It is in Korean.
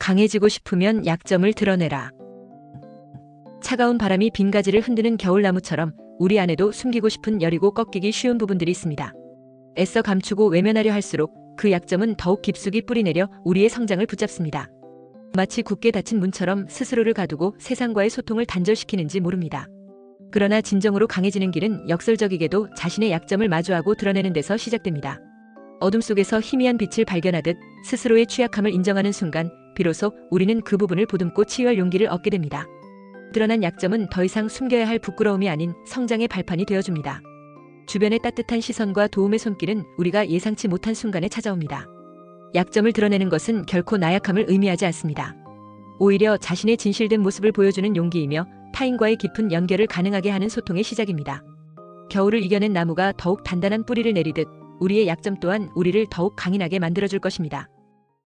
강해지고 싶으면 약점을 드러내라. 차가운 바람이 빈 가지를 흔드는 겨울나무처럼 우리 안에도 숨기고 싶은 여리고 꺾이기 쉬운 부분들이 있습니다. 애써 감추고 외면하려 할수록 그 약점은 더욱 깊숙이 뿌리내려 우리의 성장을 붙잡습니다. 마치 굳게 닫힌 문처럼 스스로를 가두고 세상과의 소통을 단절시키는지 모릅니다. 그러나 진정으로 강해지는 길은 역설적이게도 자신의 약점을 마주하고 드러내는 데서 시작됩니다. 어둠 속에서 희미한 빛을 발견하듯 스스로의 취약함을 인정하는 순간 비로소 우리는 그 부분을 보듬고 치유할 용기를 얻게 됩니다. 드러난 약점은 더 이상 숨겨야 할 부끄러움이 아닌 성장의 발판이 되어줍니다. 주변의 따뜻한 시선과 도움의 손길은 우리가 예상치 못한 순간에 찾아옵니다. 약점을 드러내는 것은 결코 나약함을 의미하지 않습니다. 오히려 자신의 진실된 모습을 보여주는 용기이며 타인과의 깊은 연결을 가능하게 하는 소통의 시작입니다. 겨울을 이겨낸 나무가 더욱 단단한 뿌리를 내리듯 우리의 약점 또한 우리를 더욱 강인하게 만들어줄 것입니다.